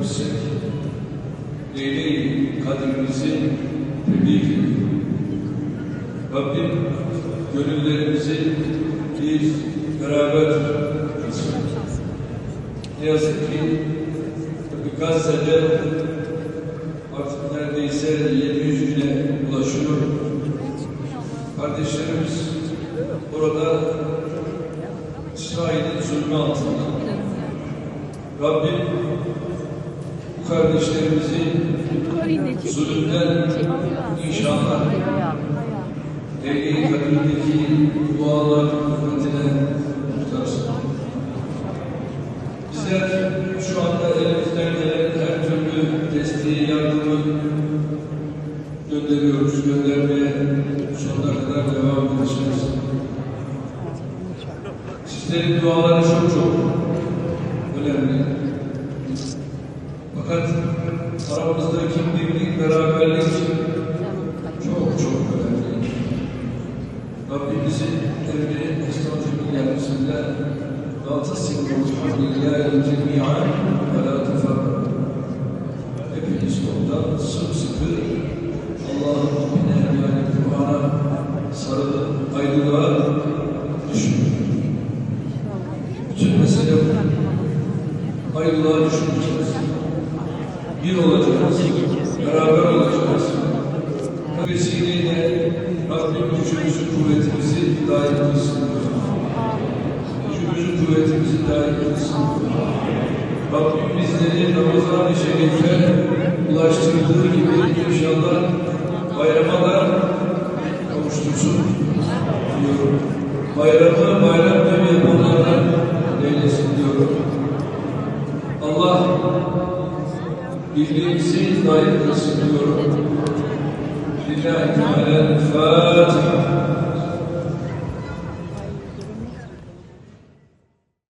yüksek. Leyle-i kadrimizi tebrik ediyor. Rabbim gönüllerimizi bir beraber kılsın. Ne yazık ki Gazze'de artık neredeyse 700 güne ulaşıyor. Kardeşlerimiz orada İsrail'in zulmü altında. Rabbim kardeşlerimizi zulümden inşallah Eyle-i Kadir'deki dualar hürmetine tutarsın. Bizler şu anda elimizden gelen her türlü desteği, yardımı gönderiyoruz, göndermeye sonuna kadar devam edeceğiz. Sizlerin duaları çok çok önemli. Fakat aramızdaki birlik, beraberlik çok çok önemli. Rabbimizin emri estağfirullah bismillah la tasimu billahi cemi'an ve la teferru hepiniz ondan sımsıkı Allah'ın dinine yani Kur'an'a sarılıp ayrılığa düşün. Bütün mesele bu. Ayrılığa düşmeyeceğiz. Bir olacağız. Beraber olacağız. Bu vesileyle Rabbim gücümüzü, kuvvetimizi daim kılsın. Gücümüzü, kuvvetimizi daim kılsın. Rabbim bizleri Ramazan-ı Şerif'e ulaştırdığı gibi inşallah bayrama da kavuştursun diyorum. Bayramı bayram gibi yapanlardan eylesin diyorum. Allah birliğimizi daim kılsın diyorum. Lillahi Teala